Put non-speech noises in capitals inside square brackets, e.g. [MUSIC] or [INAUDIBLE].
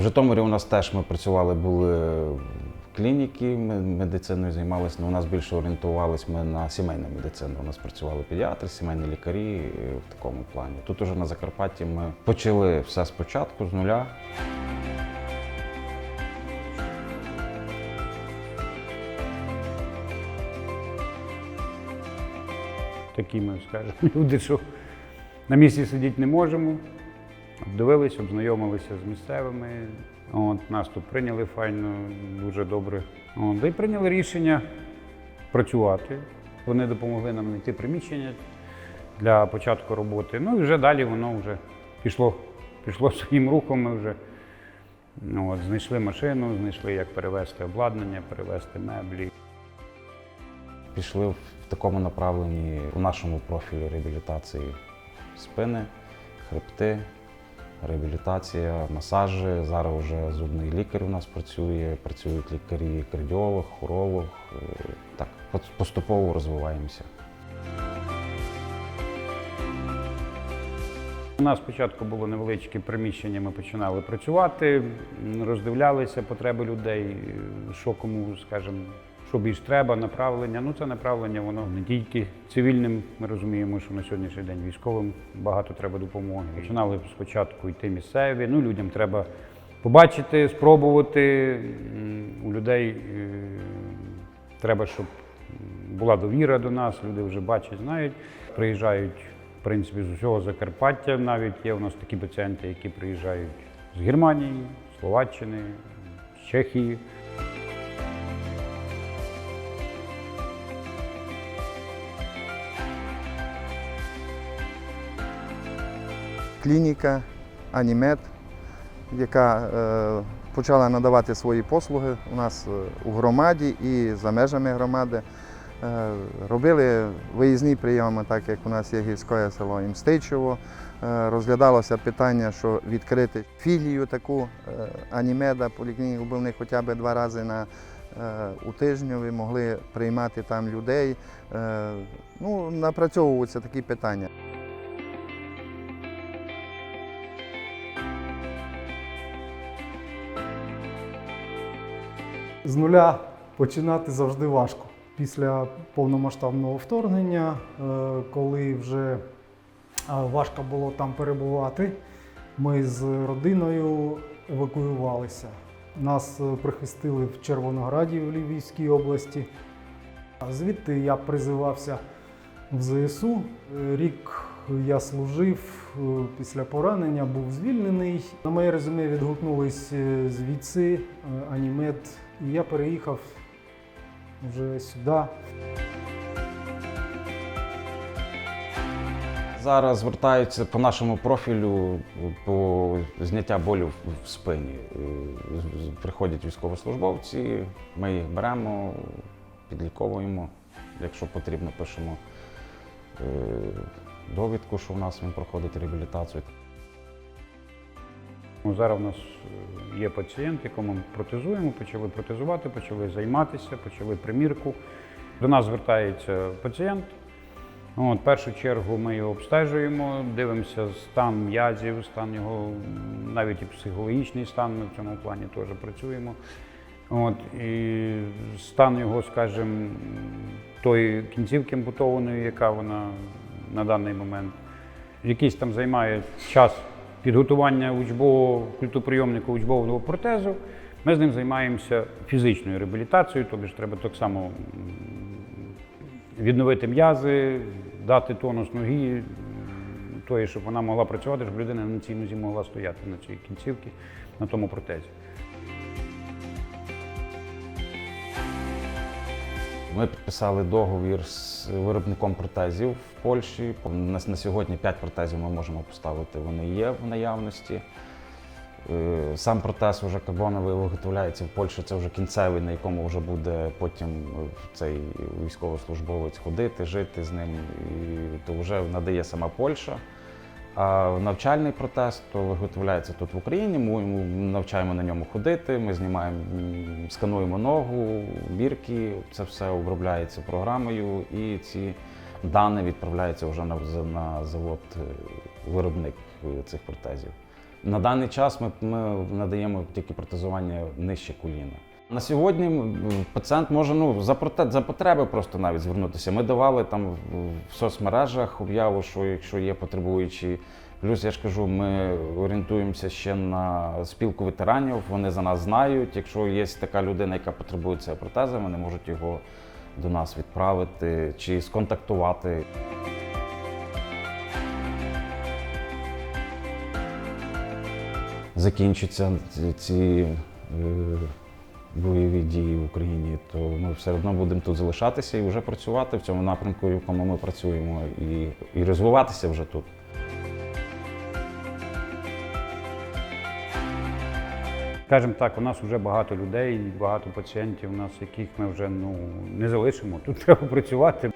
В Житомирі у нас теж ми працювали, були в клініки, ми медициною займалися, але у нас більше орієнтувалися ми на сімейну медицину. У нас працювали педіатри, сімейні лікарі в такому плані. Тут уже на Закарпатті ми почали все спочатку, з нуля. Такі ми скажемо люди, що на місці сидіти не можемо. Обдивились, обзнайомилися з місцевими. От, нас тут прийняли файно, дуже добре. От, і прийняли рішення працювати. Вони допомогли нам знайти приміщення для початку роботи. Ну і вже далі воно вже пішло, пішло [LAUGHS] своїм рухом. Ми вже ну, от, знайшли машину, знайшли, як перевезти обладнання, перевезти меблі. Пішли в такому направленні у нашому профілі реабілітації спини, хребти, реабілітація, масажі. Зараз вже зубний лікар у нас працює, працюють лікарі, кардіолог, уролог. Е, Так, поступово розвиваємося. У нас спочатку було невеличке приміщення, ми починали працювати, роздивлялися потреби людей, що кому, скажімо, що більш треба, направлення. Ну, це направлення, воно не тільки цивільним. Ми розуміємо, що на сьогоднішній день військовим багато треба допомоги. Починали спочатку йти місцеві. Ну, людям треба побачити, спробувати. У людей е, треба, щоб була довіра до нас, люди вже бачать, знають, приїжджають. В принципі, з усього Закарпаття навіть є у нас такі пацієнти, які приїжджають з Германії, Словаччини, з Чехії. Клініка Анімед, яка е, почала надавати свої послуги у нас е, у громаді і за межами громади. Е, робили виїзні прийоми, так як у нас є гірське село Імстичево. Розглядалося питання, що відкрити філію таку Анімеда, поліклініку, вони хоча б два рази на, у тижневі могли приймати там людей. Ну, напрацьовуються такі питання. З нуля починати завжди важко. Після повномасштабного вторгнення, е, коли вже е, важко було там перебувати, ми з родиною евакуювалися. Нас е, прихистили в Червонограді в Львівській області. Звідти я призивався в ЗСУ. Рік я служив е, після поранення, був звільнений. На моє резюме відгукнулись е, звідси е, Анімед, і я переїхав вже сюди. Зараз звертаються по нашому профілю по зняття болю в спині. Приходять військовослужбовці, ми їх беремо, підліковуємо. Якщо потрібно, пишемо довідку, що в нас він проходить реабілітацію. Ну, Зараз у нас е, є пацієнт, якому ми протезуємо, почали протезувати, почали займатися, почали примірку. До нас звертається пацієнт. От, в першу чергу ми його обстежуємо, дивимося стан м'язів, стан його, навіть і психологічний стан, ми в цьому плані теж працюємо. От, і стан його, скажімо, тої кінцівки ампутованої, яка вона на даний момент якийсь там займає час підготування учбового культоприйомника учбового протезу. Ми з ним займаємося фізичною реабілітацією, тобто ж треба так само відновити м'язи, дати тонус ноги, тої, щоб вона могла працювати, щоб людина на цій нозі могла стояти на цій кінцівці, на тому протезі. Ми підписали договір з виробником протезів в Польщі. На, на сьогодні 5 протезів ми можемо поставити. Вони є в наявності. Е, Сам протез вже карбоновий виготовляється в Польщі. Це вже кінцевий, на якому вже буде потім цей військовослужбовець ходити, жити з ним. І то вже надає сама Польща. А навчальний протез то виготовляється тут в Україні. Ми навчаємо на ньому ходити. Ми знімаємо, скануємо ногу, бірки. Це все обробляється програмою, і ці дані відправляються вже на, на завод е, виробник е, цих протезів. На даний час ми, ми надаємо тільки протезування нижче коліна. На сьогодні пацієнт може ну, за, проте, за потреби просто навіть звернутися. Ми давали там в, соцмережах об'яву, що якщо є потребуючі. Плюс я ж кажу, ми орієнтуємося ще на спілку ветеранів. Вони за нас знають. Якщо є така людина, яка потребує цього протеза, вони можуть його до нас відправити чи сконтактувати. Закінчаться ці- ці е, бойові дії в Україні, то ми все одно будемо тут залишатися і вже працювати в цьому напрямку, в якому ми працюємо, і, і розвиватися вже тут. Скажімо так, у нас вже багато людей, багато пацієнтів, у нас яких ми вже ну не залишимо. Тут треба працювати.